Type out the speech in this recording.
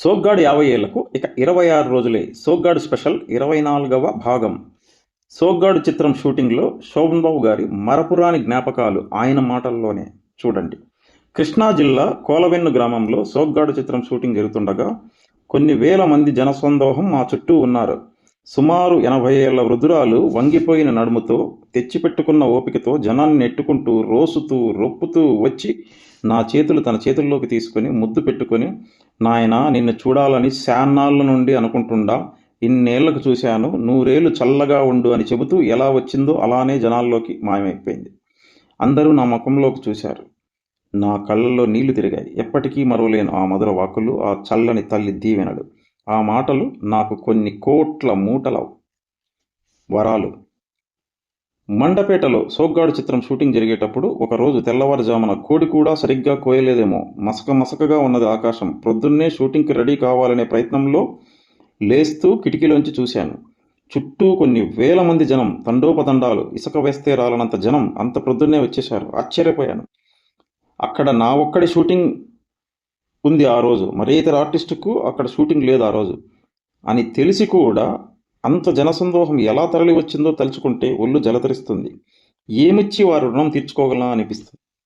సోగ్గాడు యాభై ఏళ్ళకు ఇక ఇరవై ఆరు రోజులే సోగ్గాడు స్పెషల్ ఇరవై నాలుగవ భాగం. సోగ్గాడు చిత్రం షూటింగ్లో శోభన్ బాబు గారి మరపురాని జ్ఞాపకాలు ఆయన మాటల్లోనే. చూడండి. కృష్ణా జిల్లా కోలవెన్ను గ్రామంలో సోగ్గాడు చిత్రం షూటింగ్ జరుగుతుండగా కొన్ని వేల మంది జనసందోహం మా చుట్టూ ఉన్నారు. సుమారు ఎనభై ఏళ్ళ వృద్ధురాలు వంగిపోయిన నడుముతో తెచ్చిపెట్టుకున్న ఓపికతో జనాన్ని నెట్టుకుంటూ రోసుతూ రొప్పుతూ వచ్చి నా చేతులు తన చేతుల్లోకి తీసుకొని ముద్దు పెట్టుకొని నాయన నిన్ను చూడాలని శాన్నాళ్ళ నుండి అనుకుంటుండా. ఇన్నేళ్ళకు చూశాను. నూరేళ్ళు చల్లగా ఉండు అని చెబుతూ ఎలా వచ్చిందో అలానే జనాల్లోకి మాయమైపోయింది. అందరూ నా ముఖంలోకి చూశారు. నా కళ్ళల్లో నీళ్ళు తిరిగాయి. ఎప్పటికీ మరవలేను ఆ మధుర వాకులు ఆ చల్లని తల్లి దీవెనలు. ఆ మాటలు నాకు కొన్ని కోట్ల మూటల వరాలు. మండపేటలో సోగ్గాడు చిత్రం షూటింగ్ జరిగేటప్పుడు ఒకరోజు తెల్లవారుజామున కోడి కూడా సరిగ్గా కోయలేదేమో. మసక మసకగా ఉన్నది ఆకాశం. ప్రొద్దున్నే షూటింగ్కి రెడీ కావాలనే ప్రయత్నంలో లేస్తూ కిటికీలోంచి చూశాను. చుట్టూ కొన్ని వేల మంది జనం తండోపతండాలు ఇసుక వేస్తే రాలనంత జనం అంత ప్రొద్దున్నే వచ్చేశారు. ఆశ్చర్యపోయాను. అక్కడ నా ఒక్కడి షూటింగ్ ఉంది ఆ రోజు. మరే ఇతర ఆర్టిస్టుకు అక్కడ షూటింగ్ లేదు ఆ రోజు? అని తెలిసి కూడా అంత జనసందోహం ఎలా తరలి వచ్చిందో తలుచుకుంటే ఒళ్ళు జలతరిస్తుంది. ఏమిచ్చి వారు రుణం తీర్చుకోగలనా అనిపిస్తుంది.